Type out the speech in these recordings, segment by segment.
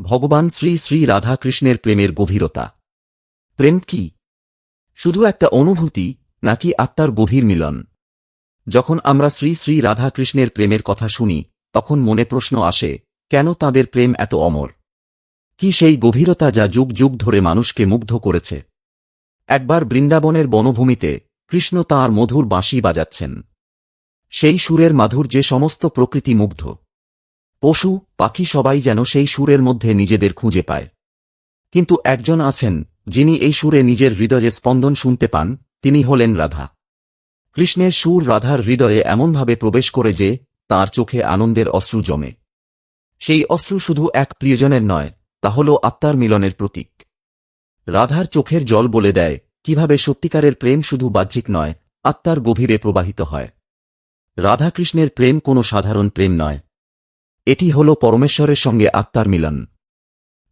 ভগবান শ্রী শ্রী রাধাকৃষ্ণের প্রেমের গভীরতা। প্রেম কি? শুধু একটা অনুভূতি, নাকি আত্মার গভীর মিলন? যখন আমরা শ্রী শ্রী রাধাকৃষ্ণের প্রেমের কথা শুনি, তখন মনে প্রশ্ন আসে, কেন তাদের প্রেম এত অমর? কি সেই গভীরতা যা যুগ যুগ ধরে মানুষকে মুগ্ধ করেছে? একবার বৃন্দাবনের বনভূমিতে কৃষ্ণ তাঁর মধুর বাঁশি বাজাচ্ছেন। সেই সুরের মাধুর্যে সমস্ত প্রকৃতি মুগ্ধ। পশু, পাখি সবাই যেন সেই সুরের মধ্যে নিজেদের খুঁজে পায়। কিন্তু একজন আছেন, যিনি এই সুরে নিজের হৃদয়ে স্পন্দন শুনতে পান, তিনি হলেন রাধা। কৃষ্ণের সুর রাধার হৃদয়ে এমনভাবে প্রবেশ করে যে, তার চোখে আনন্দের অশ্রু জমে। সেই অশ্রু শুধু এক প্রিয়জনের নয়, তা হল আত্মার মিলনের প্রতীক। রাধার চোখের জল বলে দেয়, কীভাবে সত্যিকারের প্রেম শুধু বাহ্যিক নয়, আত্মার গভীরে প্রবাহিত হয়। রাধাকৃষ্ণের প্রেম কোনো সাধারণ প্রেম নয়। এটি হল পরমেশ্বরের সঙ্গে আত্মার মিলন।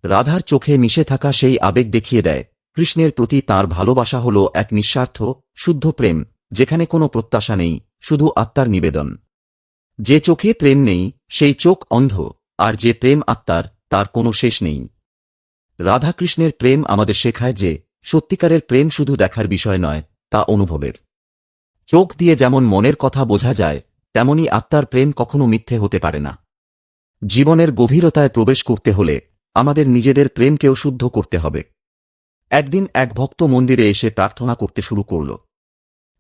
রাধার চোখে মিশে থাকা সেই আবেগ দেখিয়ে দেয়, কৃষ্ণের প্রতি তার ভালোবাসা হল এক নিঃস্বার্থ, শুদ্ধ প্রেম, যেখানে কোনো প্রত্যাশা নেই, শুধু আত্মার নিবেদন। যে চোখে প্রেম নেই, সেই চোখ অন্ধ, আর যে প্রেম আত্মার, তার কোনো শেষ নেই। রাধাকৃষ্ণের প্রেম আমাদের শেখায় যে, সত্যিকারের প্রেম শুধু দেখার বিষয় নয়, তা অনুভবের। চোখ দিয়ে যেমন মনের কথা বোঝা যায়, তেমনি আত্মার প্রেম কখনো মিথ্যে হতে পারে না। জীবনের গভীরতায় প্রবেশ করতে হলে আমাদের নিজেদের প্রেমকেও শুদ্ধ করতে হবে। একদিন এক ভক্ত মন্দিরে এসে প্রার্থনা করতে শুরু করল।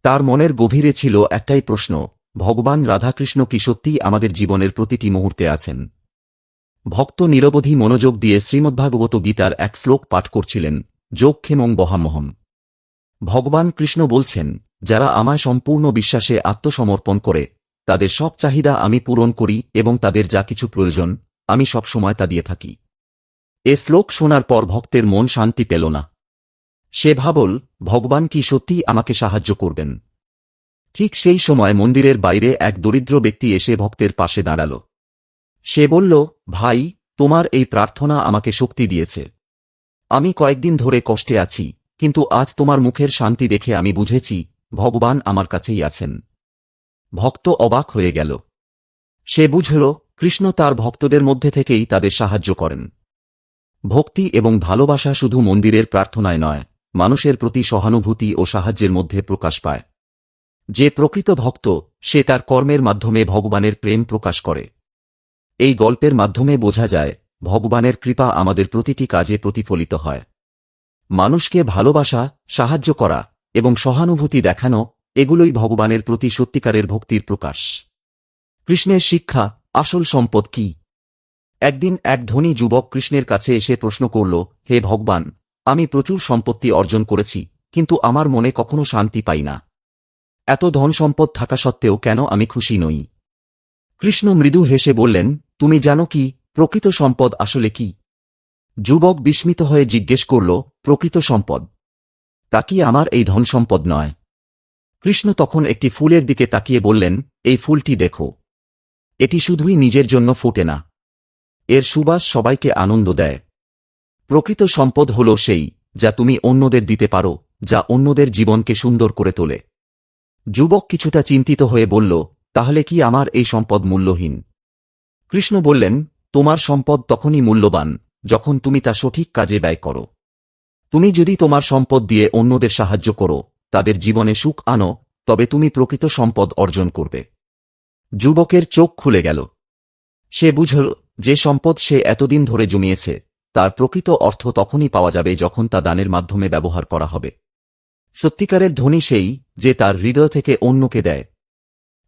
তার মনের গভীরে ছিল একটাই প্রশ্ন, ভগবান রাধাকৃষ্ণ কি সত্যিই আমাদের জীবনের প্রতিটি মুহূর্তে আছেন? ভক্ত নিরবধি মনোযোগ দিয়ে শ্রীমদ্ভাগবত গীতার এক শ্লোক পাঠ করছিলেন, যোগক্ষেমং বহামহম। ভগবান কৃষ্ণ বলছেন, যারা আমায় সম্পূর্ণ বিশ্বাসে আত্মসমর্পণ করে তাদের সব চাহিদা আমি পূরণ করি এবং তাদের যা কিছু প্রয়োজন, আমি সব সময় তা দিয়ে থাকি। এ শ্লোক শোনার পর ভক্তের মন শান্তি পেল না। সে ভাবল, ভগবান কি সত্যিই আমাকে সাহায্য করবেন? ঠিক সেই সময় মন্দিরের বাইরে এক দরিদ্র ব্যক্তি এসে ভক্তের পাশে দাঁড়াল। সে বলল, ভাই, তোমার এই প্রার্থনা আমাকে শক্তি দিয়েছে। আমি কয়েকদিন ধরে কষ্টে আছি, কিন্তু আজ তোমার মুখের শান্তি দেখে আমি বুঝেছি, ভগবান আমার কাছেই আছেন। ভক্ত অবাক হয়ে গেল। সে বুঝল, কৃষ্ণ তার ভক্তদের মধ্যে থেকেই তাদের সাহায্য করেন। ভক্তি এবং ভালোবাসা শুধু মন্দিরের প্রার্থনায় নয়, মানুষের প্রতি সহানুভূতি ও সাহায্যের মধ্যে প্রকাশ পায়। যে প্রকৃত ভক্ত, সে তার কর্মের মাধ্যমে ভগবানের প্রেম প্রকাশ করে। এই গল্পের মাধ্যমে বোঝা যায়, ভগবানের কৃপা আমাদের প্রতিটি কাজে প্রতিফলিত হয়। মানুষকে ভালোবাসা, সাহায্য করা এবং সহানুভূতি দেখানো এগুলোই ভগবানের প্রতি সত্যিকারের ভক্তির প্রকাশ। কৃষ্ণের শিক্ষা, আসল সম্পদ কি? একদিন এক ধনী যুবক কৃষ্ণের কাছে এসে প্রশ্ন করল, হে ভগবান, আমি প্রচুর সম্পত্তি অর্জন করেছি, কিন্তু আমার মনে কখনো শান্তি পাই না। এত ধন সম্পদ থাকা সত্ত্বেও কেন আমি খুশি নই? কৃষ্ণ মৃদু হেসে বললেন, তুমি জানো কি, প্রকৃত সম্পদ আসলে কি? যুবক বিস্মিত হয়ে জিজ্ঞেস করল, প্রকৃত সম্পদ? তা কি আমার এই ধন সম্পদ নয়? কৃষ্ণ তখন একটি ফুলের দিকে তাকিয়ে বললেন, এই ফুলটি দেখো। এটি শুধুই নিজের জন্য ফোটে না। এর সুবাস সবাইকে আনন্দ দেয়। প্রকৃত সম্পদ হল সেই, যা তুমি অন্যদের দিতে পারো, যা অন্যদের জীবনকে সুন্দর করে তোলে। যুবক কিছুটা চিন্তিত হয়ে বলল, তাহলে কি আমার এই সম্পদ মূল্যহীন? কৃষ্ণ বললেন, তোমার সম্পদ তখনই মূল্যবান, যখন তুমি তা সঠিক কাজে ব্যয় করো। তুমি যদি তোমার সম্পদ দিয়ে অন্যদের সাহায্য করো তাদের জীবনে সুখ আনো, তবে তুমি প্রকৃত সম্পদ অর্জন করবে। যুবকের চোখ খুলে গেল। সে বুঝল যে সম্পদ সে এতদিন ধরে জমিয়েছে, তার প্রকৃত অর্থ তখনই পাওয়া যাবে যখন তা দানের মাধ্যমে ব্যবহার করা হবে। সত্যিকারের ধনী সেই যে তার হৃদয় থেকে অন্যকে দেয়।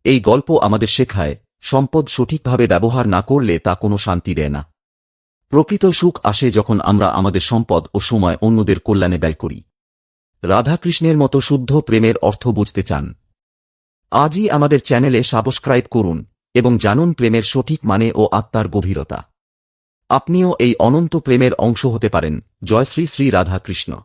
এই গল্প আমাদের শেখায়, সম্পদ সঠিকভাবে ব্যবহার না করলে তা কোনো শান্তি দেয় না। প্রকৃত সুখ আসে যখন আমরা আমাদের সম্পদ ও সময় অন্যদের কল্যাণে ব্যয় করি। রাধাকৃষ্ণের মতো শুদ্ধ প্রেমের অর্থ বুঝতে চান। আজই আমাদের চ্যানেলে সাবস্ক্রাইব করুন এবং জানুন প্রেমের সঠিক মানে ও আত্মার গভীরতা। আপনিও এই অনন্ত প্রেমের অংশ হতে পারেন। জয় শ্রী শ্রী রাধাকৃষ্ণ।